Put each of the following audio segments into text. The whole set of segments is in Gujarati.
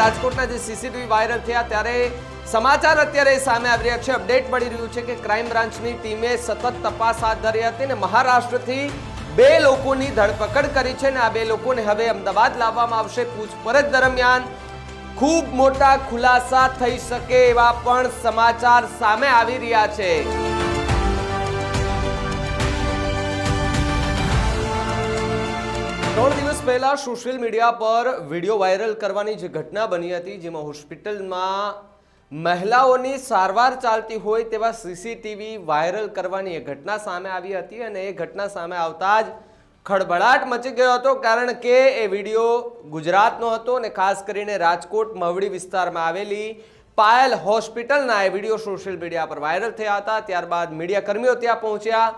રાજકોટના જે સીસીટીવી વાયરલ થયા ત્યારે સમાચાર અત્યારે સામે આવી રહ્યા છે. અપડેટ મળી રહ્યું છે કે ક્રાઇમ બ્રાન્ચની ટીમે સતત તપાસ હાથ ધરી હતી અને મહારાષ્ટ્રથી બે લોકોની ધરપકડ કરી છે અને આ બે લોકોને હવે અમદાવાદ લાવવામાં આવશે. પૂછપરછ દરમિયાન ખૂબ મોટા ખુલાસા થઈ શકે એવા પણ સમાચાર સામે આવી રહ્યા છે. ત્રણ દિવસ પહેલા સોશિયલ મીડિયા પર વીડિયો વાયરલ કરવાની જે ઘટના બની હતી, જેમાં હોસ્પિટલમાં મહિલાઓની સારવાર ચાલતી હોય તેવા સીસીટીવી વાયરલ કરવાની એ ઘટના સામે આવી હતી અને એ ઘટના સામે આવતા જ ખળભળાટ મચી ગયો હતો, કારણ કે એ વીડિયો ગુજરાતનો હતો અને ખાસ કરીને રાજકોટ મવડી વિસ્તારમાં આવેલી પાયલ હોસ્પિટલના એ વીડિયો સોશિયલ મીડિયા પર વાયરલ થયા હતા. ત્યારબાદ મીડિયા કર્મીઓ ત્યાં પહોંચ્યા.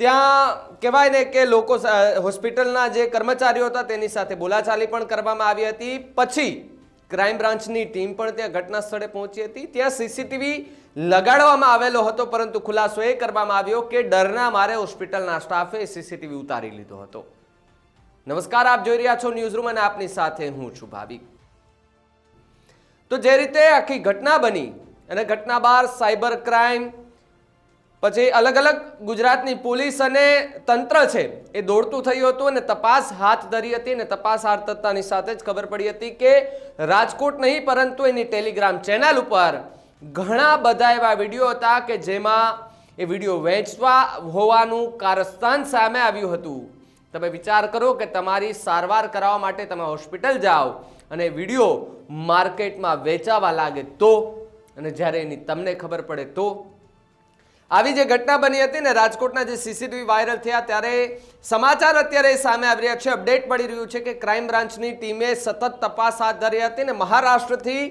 ત્યાં કહેવાય ને કે લોકો હોસ્પિટલના જે કર્મચારીઓ હતા તેની સાથે બોલાચાલી પણ કરવામાં આવી હતી. પછી ક્રાઇમ બ્રાન્ચની ટીમ પણ ત્યાં ઘટના સ્થળે પહોંચી હતી. ત્યાં સીસીટીવી લગાડવામાં આવેલો હતો, પરંતુ ખુલાસો એ કરવામાં આવ્યો કે ડરના મારે હોસ્પિટલના સ્ટાફે સીસીટીવી ઉતારી લીધો હતો. નમસ્કાર, આપ જોઈ રહ્યા છો ન્યૂઝરૂમ અને આપની સાથે હું છું ભાવિક. તો જે રીતે આખી ઘટના બની અને ઘટના બહાર સાયબર ક્રાઇમ પછી અલગ અલગ ગુજરાતની પોલીસ અને તંત્ર છે, એ દોડતું થયું હતું અને તપાસ હાથ ધરી હતી અને તપાસ હાથ સાથે જ ખબર પડી હતી કે રાજકોટ નહીં, પરંતુ એની ટેલિગ્રામ ચેનલ ઉપર ઘણા બધા એવા વીડિયો હતા કે જેમાં એ વીડિયો વેચવા હોવાનું કારસ્તાન સામે આવ્યું હતું. તમે વિચાર કરો કે તમારી સારવાર કરાવવા માટે તમે હોસ્પિટલ જાઓ અને વીડિયો માર્કેટમાં વેચાવા લાગે તો, અને જ્યારે એની તમને ખબર પડે તો આવી જે ઘટના બની હતી ને રાજકોટના જે સીસીટીવી વાયરલ થયા ત્યારે સમાચાર અત્યારે સામે આવી રહ્યા છે. અપડેટ મળી રહ્યું છે કે ક્રાઇમ બ્રાન્ચની ટીમે સતત તપાસ હાથ ધરી હતી ને મહારાષ્ટ્રથી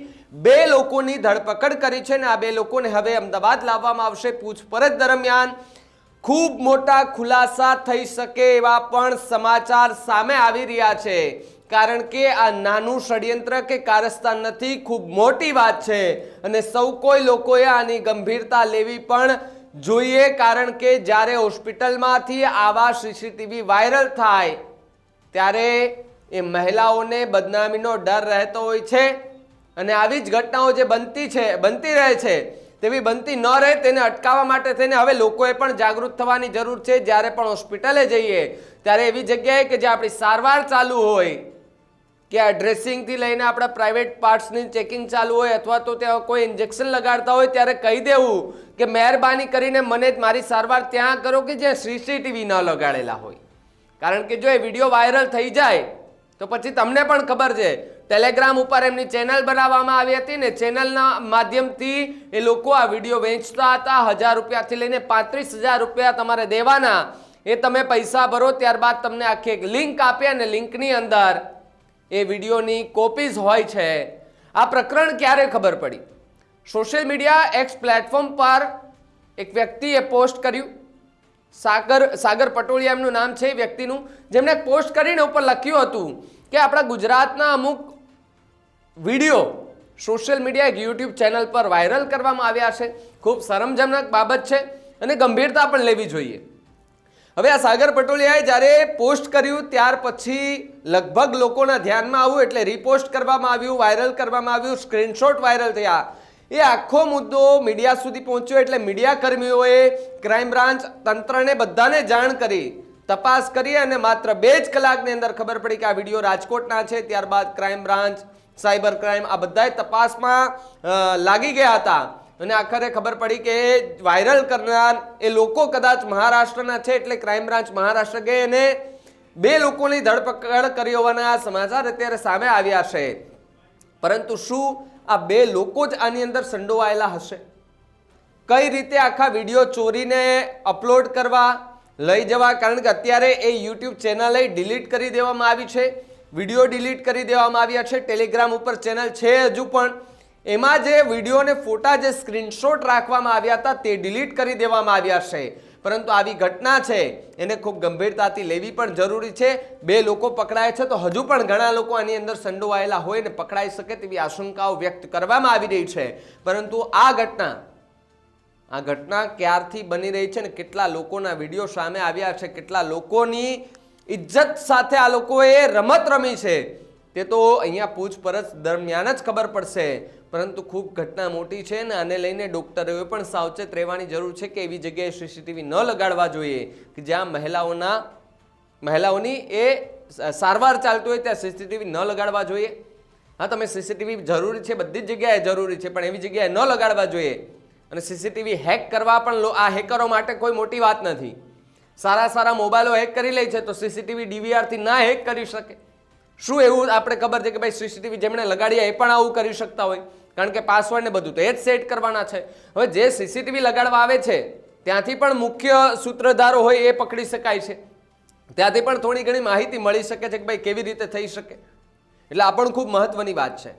બે લોકોની ધરપકડ કરી છે ને આ બે લોકોને હવે અમદાવાદ લાવવામાં આવશે પૂછપરછ દરમિયાન. ખૂબ મોટા ખુલાસા થઈ શકે એવા પણ સમાચાર સામે આવી રહ્યા છે. કારણ કે આ નાનું ષડયંત્ર કે કારસ્તાન નથી, ખૂબ મોટી વાત છે. અને સૌ કોઈ લોકોએ આની ગંભીરતા લેવી પણ જોઈએ, કારણ કે જ્યારે હોસ્પિટલમાંથી આવા સીસીટીવી વાયરલ થાય, ત્યારે એ મહિલાઓને બદનામીનો ડર રહેતો હોય છે અને આવી જ ઘટનાઓ જે બનતી છે, બનતી રહે છે, તેવી બનતી ન રહે, તેને અટકાવવા માટે થઈને હવે લોકોએ પણ જાગૃત થવાની જરૂર છે. જ્યારે પણ હોસ્પિટલે જઈએ, ત્યારે એવી જગ્યાએ કે જે આપણી સારવાર ચાલુ હોય કે આ ડ્રેસિંગથી લઈને આપણા પ્રાઇવેટ પાર્ટ્સની ચેકિંગ ચાલુ હોય અથવા તો ત્યાં કોઈ ઇન્જેક્શન લગાડતા હોય ત્યારે કહી દેવું કે મહેરબાની કરીને મને જ મારી સારવાર ત્યાં કરો કે જ્યાં સીસીટીવી ન લગાડેલા હોય. કારણ કે જો એ વીડિયો વાયરલ થઈ જાય, તો પછી તમને પણ ખબર છે. ટેલિગ્રામ ઉપર એમની ચેનલ બનાવવામાં આવી હતી ને ચેનલના માધ્યમથી એ લોકો આ વીડિયો વેચતા હતા. હજાર રૂપિયાથી લઈને પાંત્રીસ હજાર રૂપિયા તમારે દેવાના. એ તમે પૈસા ભરો, ત્યારબાદ તમને આખી એક લિંક આપે અને લિંકની અંદર એ વિડીયોની કોપીઝ હોય છે. આ પ્રકરણ ક્યારે ખબર પડી? સોશિયલ મીડિયા એક્સ પ્લેટફોર્મ પર એક વ્યક્તિએ પોસ્ટ કર્યું. સાગર સાગર પટોળિયા એમનું નામ છે વ્યક્તિનું, જેમણે પોસ્ટ કરીને ઉપર લખ્યું હતું કે આપણા ગુજરાતના અમુક વીડિયો સોશિયલ મીડિયા એક યુટ્યુબ ચેનલ પર વાયરલ કરવામાં આવ્યા છે. ખૂબ શરમજનક બાબત છે અને ગંભીરતા પણ લેવી જોઈએ. હવે આ સાગર પટોલિયાએ જ્યારે પોસ્ટ કર્યું, ત્યાર પછી લગભગ લોકોના ધ્યાનમાં આવ્યું એટલે રિપોસ્ટ કરવામાં આવ્યું, વાયરલ કરવામાં આવ્યું, સ્ક્રીનશોટ વાયરલ થયા. એ આખો મુદ્દો મીડિયા સુધી પહોંચ્યો એટલે મીડિયા કર્મીઓએ, ક્રાઇમ બ્રાન્ચ તંત્રને બધાને જાણ કરી, તપાસ કરી અને માત્ર બે જ કલાકની અંદર ખબર પડી કે આ વીડિયો રાજકોટના છે. ત્યારબાદ ક્રાઇમ બ્રાન્ચ, સાયબર ક્રાઇમ આ બધાએ તપાસમાં લાગી ગયા હતા. અને આખરે ખબર પડી કે વાયરલ કરનાર એ લોકો કદાચ મહારાષ્ટ્રના છે એટલે ક્રાઇમ બ્રાન્ચ મહારાષ્ટ્ર ગઈ અને બે લોકોની ધરપકડ કરી હોવાના સમાચાર અત્યારે સામે આવ્યા છે. પરંતુ શું આ બે લોકો જ આની અંદર સંડોવાયેલા હશે? કઈ રીતે આખા વીડિયો ચોરીને અપલોડ કરવા લઈ જવા? કારણ કે અત્યારે એ યુટ્યુબ ચેનલ ડિલીટ કરી દેવામાં આવી છે. વીડિયો ડિલીટ કરી દેવામાં આવ્યા છે. ટેલિગ્રામ ઉપર ચેનલ છે હજુ પણ. એમાં જે વીડિયો અને ફોટા જે સ્ક્રીનશોટ રાખવામાં આવ્યા હતા તે ડિલીટ કરી દેવામાં આવ્યા છે. પરંતુ આવી ઘટના છે, એને ખૂબ ગંભીરતાથી લેવી પણ જરૂરી છે. બે લોકો પકડાય છે તો હજુ પણ ઘણા લોકો આની અંદર સંડોવાયેલા હોય ને પકડાઈ શકે તેવી આશંકાઓ વ્યક્ત કરવામાં આવી રહી છે. પરંતુ આ ઘટના આ ઘટના ક્યારથી બની રહી છે ને કેટલા લોકોના વીડિયો સામે આવ્યા છે, કેટલા લોકોની ઇજ્જત સાથે આ લોકોએ રમત રમી છે તે તો અહીંયા પૂછપરછ દરમિયાન જ ખબર પડશે. પરંતુ ખૂબ ઘટના મોટી છે ને આને લઈને ડોક્ટરોએ પણ સાવચેત રહેવાની જરૂર છે કે એવી જગ્યાએ સીસીટીવી ન લગાડવા જોઈએ. કે જ્યાં મહિલાઓના, મહિલાઓની એ સારવાર ચાલતું હોય ત્યાં સીસીટીવી ન લગાડવા જોઈએ. હા, તમે સીસીટીવી જરૂરી છે, બધી જ જગ્યાએ જરૂરી છે, પણ એવી જગ્યાએ ન લગાડવા જોઈએ. અને સીસીટીવી હેક કરવા પણ આ હેકરો માટે કોઈ મોટી વાત નથી. સારા સારા મોબાઈલો હેક કરી લે છે તો સીસીટીવી ડીવીઆરથી ના હેક કરી શકે. શું એવું આપણે ખબર છે કે ભાઈ સીસીટીવી જેમણે લગાડ્યા એ પણ આવું કરી શકતા હોય? કારણ કે પાસવર્ડ ને બધું તો એ જ સેટ કરવાના છે. હવે જે સીસીટીવી લગાડવા આવે છે, ત્યાંથી પણ મુખ્ય સૂત્રધારો હોય એ પકડી શકાય છે. ત્યાંથી પણ થોડી ઘણી માહિતી મળી શકે છે કે ભાઈ કેવી રીતે થઈ શકે. એટલે આ પણ ખૂબ મહત્વની વાત છે.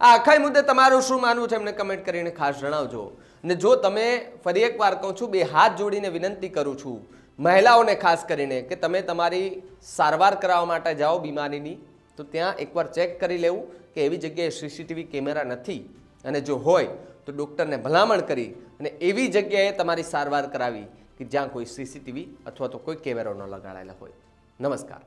આ આખા મુદ્દે તમારું શું માનવું છે એમને કમેન્ટ કરીને ખાસ જણાવજો. ને જો તમે ફરી એકવાર કહું છું, બે હાથ જોડીને વિનંતી કરું છું, મહિલાઓને ખાસ કરીને, કે તમે તમારી સારવાર કરાવવા માટે જાઓ બીમારીની. તો ત્યાં એકવાર ચેક કરી લેવું કે એવી જગ્યાએ સીસીટીવી કેમેરા નથી. અને જો હોય, તો ડૉક્ટરને ભલામણ કરી અને એવી જગ્યાએ તમારી સારવાર કરાવી કે જ્યાં કોઈ સીસીટીવી અથવા તો કોઈ કેમેરો ન લગાડેલા હોય. નમસ્કાર.